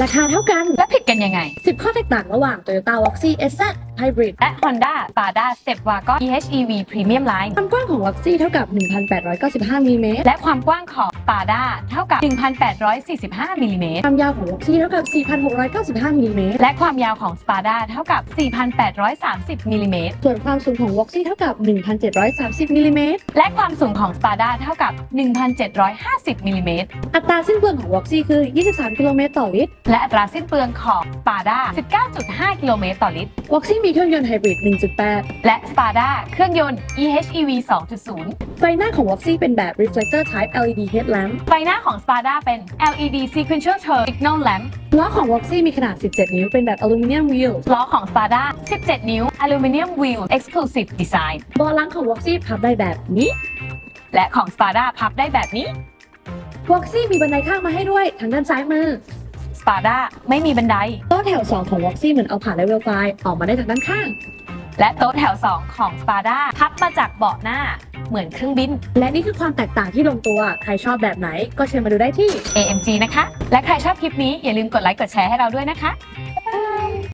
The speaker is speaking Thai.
ราคาเท่ากัน และผิดกันยังไง 10 ข้อแตกต่างระหว่าง Toyota Voxy SZ Hybrid และ Honda Spada Step Wagon PHEV Premium Line ความกว้างของ Voxy เท่ากับ 1,895มิลลิเมตรและความกว้างของ Spada เท่ากับ 1,845มิลลิเมตรความยาวของ Voxy เท่ากับ 4,695มิลลิเมตรและความยาวของ Spada เท่ากับ 4,830มิลลิเมตรส่วนความสูงของ Voxy เท่ากับ 1,730มิลลิเมตรและความสูงของ Spada เท่ากับ 1,750มิลลิเมตรอัตราสิ้นเปลืองของ Voxy คือ 23 กิโลเมตรต่อลิตรและอัตราสิ้นเปลืองของ Spada 19.5 กิโลเมตรต่อลิตร Voxy มีเครื่องยนต์ไฮบริด 1.8 และ Spada เครื่องยนต์ EHEV 2.0 ไฟหน้าของ Voxy เป็นแบบ reflector type LED headlamp ไฟหน้าของ Spada เป็น LED Sequential Turn Signal Lamp ล้อของ Voxy มีขนาด 17 นิ้ว เป็นแบบ aluminum wheel ล้อของ Spada 17 นิ้ว Aluminum Wheel Exclusive Design เบาะหลังของ Voxy พับได้แบบนี้ และของ Spada พับได้แบบนี้ Voxy มีบันไดข้างมาให้ด้วยทางด้านซ้ายมือ Spada ไม่มีบันได โต๊ะแถว 2 ของ Voxy เหมือนเอาผ่านเลเวลไฟออกมาได้จากด้านข้าง และโต๊ะแถว 2 ของ Spada พับมาจากเบาะหน้าเหมือนเครื่องบิน และนี่คือความแตกต่างที่ลงตัว ใครชอบแบบไหนก็เชิญมาดูได้ที่ AMG นะคะ และใครชอบคลิปนี้อย่าลืมกดไลค์กดแชร์ให้เราด้วยนะคะ